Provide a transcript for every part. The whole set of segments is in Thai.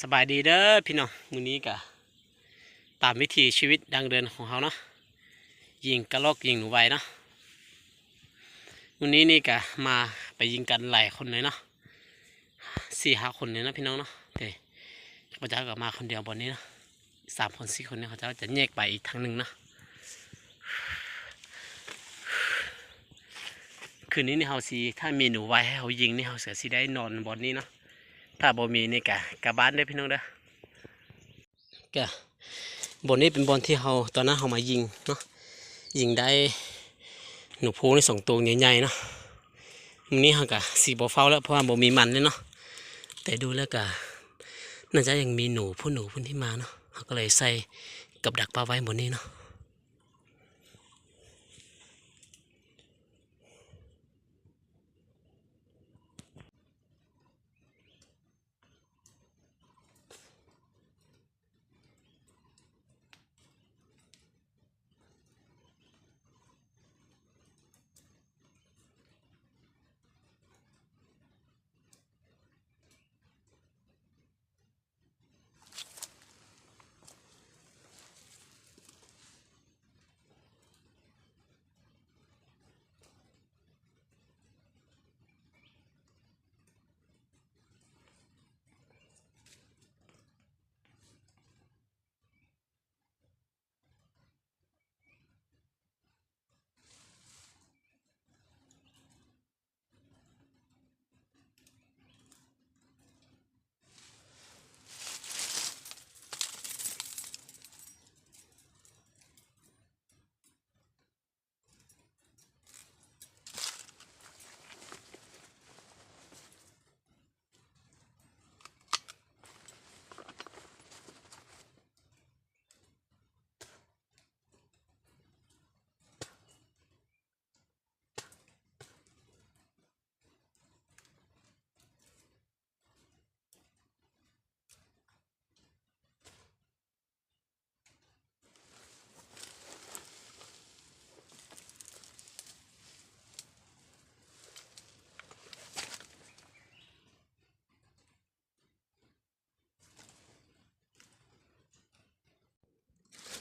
สบายดีเด้อพี่น้องมื้อนี้ก็ตามวิถีชีวิตดังเดินของเขาเนาะยิงกระลอกยิงหนูไว้เนาะมื้อนี้นี่ก็มาไปยิงกันหลายคนเลยเนาะสี่ห้าคนเลยนะพี่น้องเนาะแต่พระเจ้าก็มาคนเดียวบนนี้เนาะสามคนสี่คนเนี่ยเขาเจ้าจะแยกไปอีกทางหนึ่งเนาะคืนนี้นี่เฮาสีถ้ามีหนูไวให้เขายิงนี่เฮาเสือสีได้นอนบนนี้เนาะ ถ้าบ่มีนี่กะกลับบ้านได้พี่น้องเด้อกะบนนี้เป็นบอลที่เราตอนนั้นเรามายิงเนาะยิงได้หนูพูนี่สองตัวใหญ่ๆเนาะวันนี้เรากะสีบ่เฝ้าแล้วเพราะว่าบ่มีมันเลยเนาะแต่ดูแล้วกะน่าจะยังมีหนูผู้หนูพุ่นที่มาเนาะเราก็เลยใส่กับดักปลาไว้บนนี้เนาะ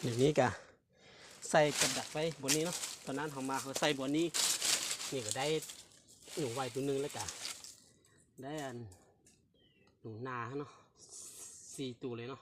เดี๋ยวนี้กะใส่กับดักไว้บนนี้เนาะตอนนั้นเขามาเขาใส่บนนี้นี่ก็ได้หนูไว้ตัวหนึงแล้วกะได้อันหนูนาเนาะสี่ตัวเลยเนาะ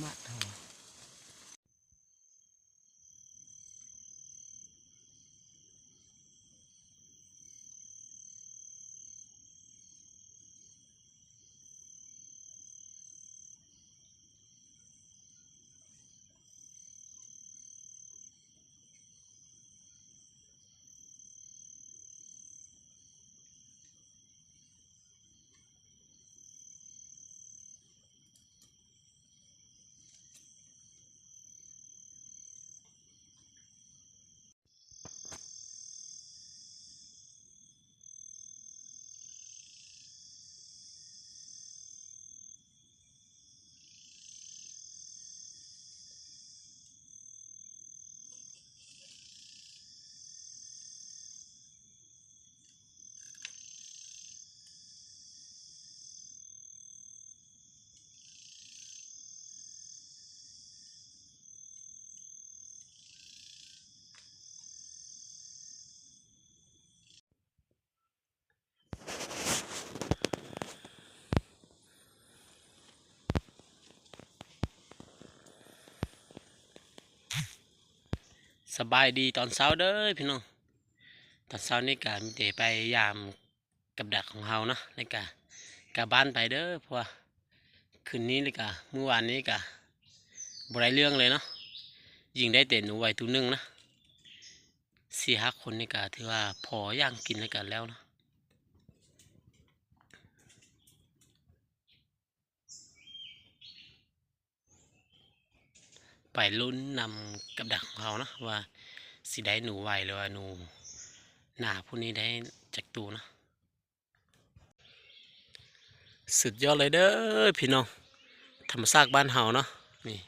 慢点。 สบายดีตอนเช้าเด้อพี่น้อง ตอนเช้านี่กะมีเตไปยามกับดักของเฮานะนี่กะกับบ้านไปเด้อเพราะว่าคืนนี้เลยกะเมื่อวานนี้กะบรายเรื่องเลยเนาะยิงได้เต่หนูไว้ตัวหนึงนะสี่ห้าคนนี่กะถือว่าพอย่างกินแล้วกันแล้วนะ ไปลุ้นนำกับดักของเขานะว่าสิได้หนูไวหรือว่าหนูหนาพวกนี้ได้จากตูนะสุดยอดเลยเด้อพี่น้องธรรมชาติบ้านเฮาเนาะนี่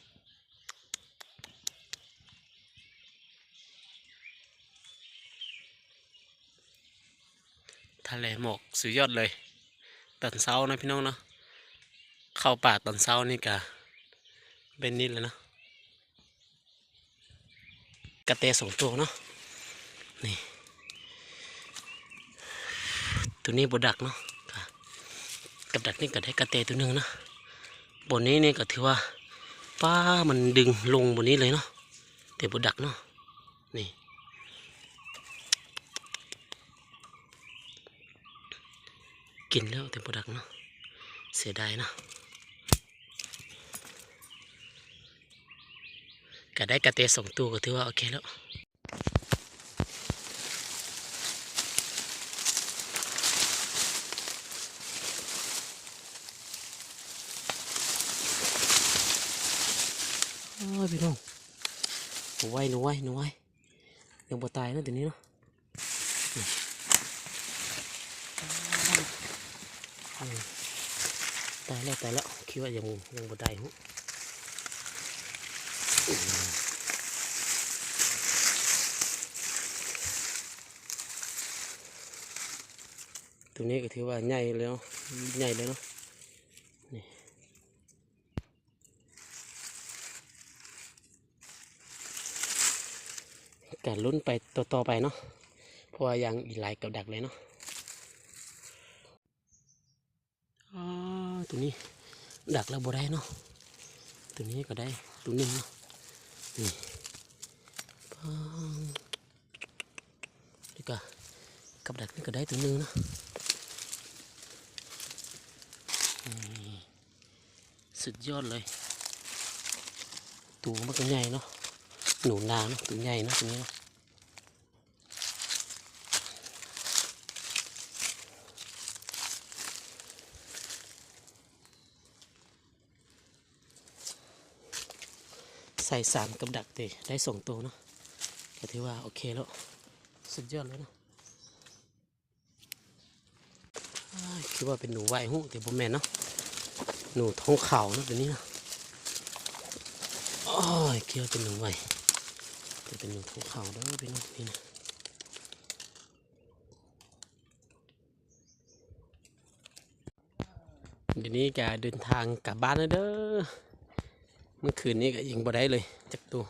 ทะเลหมอกสุดยอดเลยตอนเช้านะพี่น้องเนาะเข้าป่าตอนเช้านี่กะเป็นนี่เลยเนาะ กระเตสองตัวเนาะนี่ตัวนี้บดักเนาะค่ะกับดักนี่ก็ได้กระเตตัวหนึ่งนะบนนี้เนี่ยก็ถือว่าป้ามันดึงลงบนนี้เลยเนาะแต่บดักเนาะนี่กินแล้วแต่บดักเนาะเสียดายเนาะ ก็ได้กระเตสองตัวก็ถือว่าโอเคแล้วโอ้ยพี่น้องหนูไว้หนูไว้หนูไว้ยังบ่ตายนะตัวนี้เนาะตายแล้วตายแล้วคิดว่ายังยังบ่ตายหู ตัวนี้ก็ถือว่าใหญ่แล้วใหญ่เลยเนาะนี่การลุ้นไปต่อต่อไปเนาะเพราะว่ายังอีกหลายกับดักเลยเนาะอ๋อตัวนี้ดักแล้วบ่ได้เนาะตัวนี้ก็ได้ตัวหนึงเนาะ นี่ปังดีกว่ากับดักนี่ก็ได้ตัวนึงเนาะสุดยอดเลยตัวมันก็ใหญ่เนาะหนูนาเนาะตัวใหญ่เนาะตัวนี้เนาะ ใส่สามกับดักเตะได้ส่งตัวเนาะก็ถือว่าโอเคแล้ว สุดยอดเลยเนาะคิดว่าเป็นหนูไหวหูแต่บ่แม่นเนาะหนูท้องเขานะตัวนี้นะโอ้ยเกี่ยวเป็นหนูไว้แต่เป็นหนูท้องเขาวเด้อพี่น้องนี่นะเดี๋ยวนี้แกเดินทางกลับบ้านแล้วเด้อ เมื่อคืนนี้ก็ยิงบ่ได้เลยจักตัว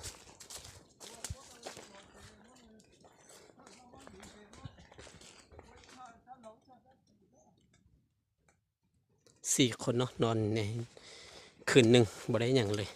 สี่คนเนาะนอนในคืนหนึ่งบ่ได้อย่างเลย